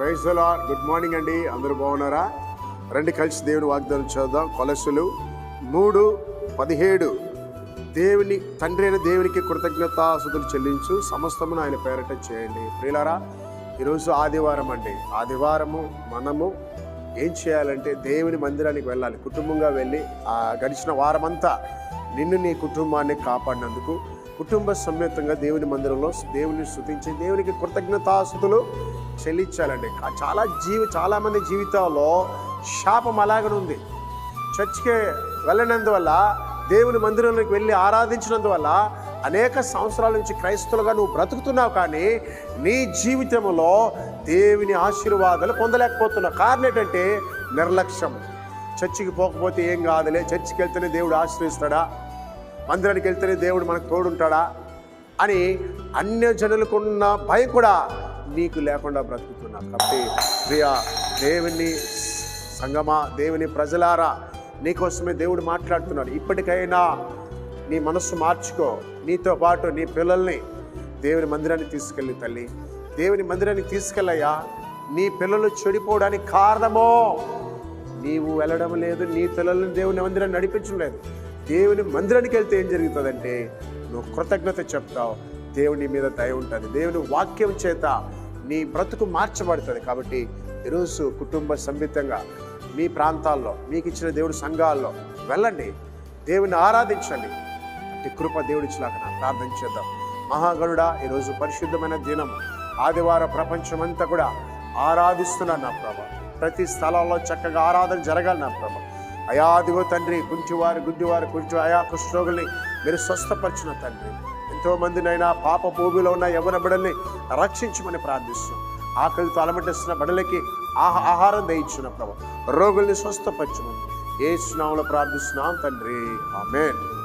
Praise good morning అండి. అందరూ బాగున్నారా? రండి కలిసి దేవుని వాగ్దానం చూద్దాం. కొలసులు మూడు పదిహేడు. దేవుని తండ్రి అయిన దేవునికి కృతజ్ఞతాసుతులు చెల్లించు. సమస్తమును ఆయన పేరట చేయండి. ప్రియులారా ఈరోజు ఆదివారం అండి. ఆదివారము మనము ఏం చేయాలంటే దేవుని మందిరానికి వెళ్ళాలి. కుటుంబంగా వెళ్ళి ఆ గడిచిన వారమంతా నిన్ను నీ కుటుంబాన్ని కాపాడినందుకు కుటుంబ సమేతంగా దేవుని మందిరంలో దేవుని స్థుతించి దేవునికి కృతజ్ఞతాసుతులు చెల్లించాలండి. చాలా జీవి చాలామంది జీవితాల్లో శాపం అలాగనే ఉంది. చర్చ్కి వెళ్ళినందువల్ల దేవుని మందిరంలోకి వెళ్ళి ఆరాధించినందువల్ల అనేక సంవత్సరాల నుంచి క్రైస్తవులుగా నువ్వు బ్రతుకుతున్నావు కానీ నీ జీవితంలో దేవుని ఆశీర్వాదాలు పొందలేకపోతున్నావు. కారణం ఏంటంటే నిర్లక్ష్యం. చర్చికి పోకపోతే ఏం కాదులే చర్చికి వెళ్తేనే దేవుడు ఆశ్రయిస్తాడా? మందిరానికి వెళ్తేనే దేవుడు మనకు తోడుంటాడా? అని అన్య జనులకున్న భయం కూడా నీకు లేకుండా బ్రతుకుతున్నావు కాబట్టి ప్రియా దేవుని సంగమా దేవుని ప్రజలారా నీకోసమే దేవుడు మాట్లాడుతున్నాడు. ఇప్పటికైనా నీ మనస్సు మార్చుకో. నీతో పాటు నీ పిల్లల్ని దేవుని మందిరానికి తీసుకెళ్ళి తల్లి. దేవుని మందిరానికి తీసుకెళ్ళయ్యా. నీ పిల్లలు చెడిపోవడానికి కారణమో నీవు వెళ్ళడం లేదు. నీ పిల్లల్ని దేవుని మందిరాన్ని నడిపించడం లేదు. దేవుని మందిరానికి వెళ్తే ఏం జరుగుతుందంటే నువ్వు కృతజ్ఞత చెప్తావు. దేవుని మీద దయ ఉంటుంది. దేవుని వాక్యం చేత నీ బ్రతుకు మార్చబడుతుంది కాబట్టి ఈరోజు కుటుంబ సమేతంగా మీ ప్రాంతాల్లో మీకు ఇచ్చిన దేవుడి సంఘాల్లో వెళ్ళండి. దేవుని ఆరాధించండి. అట్టి కృప దేవుడిచ్చిలాగా ప్రార్థన చేద్దాం. మహాగణుడా ఈరోజు పరిశుద్ధమైన దినం. ఆదివారం ప్రపంచమంతా కూడా ఆరాధిస్తున్నాను నా ప్రభ. ప్రతి స్థలంలో చక్కగా ఆరాధన జరగాలి నా ప్రభ. అయాదిగో తండ్రి గుంటివారు గుడ్డివారు కుంటి అయా కుష్ఠరోగుల్ని మీరు స్వస్థపరిచిన తండ్రి. ఎంతో మందినైనా పాప భూమిలో ఉన్న యవన బిడల్ని రక్షించమని ప్రార్థిస్తున్నాం ఆకలితో అలమటిస్తున్న బడలకి ఆహా ఆహారం దయించిన ప్రభు. రోగుల్ని స్వస్థపరచమని ఏ స్నామంలో ప్రార్థిస్తున్నాం తండ్రి. ఆమెన్.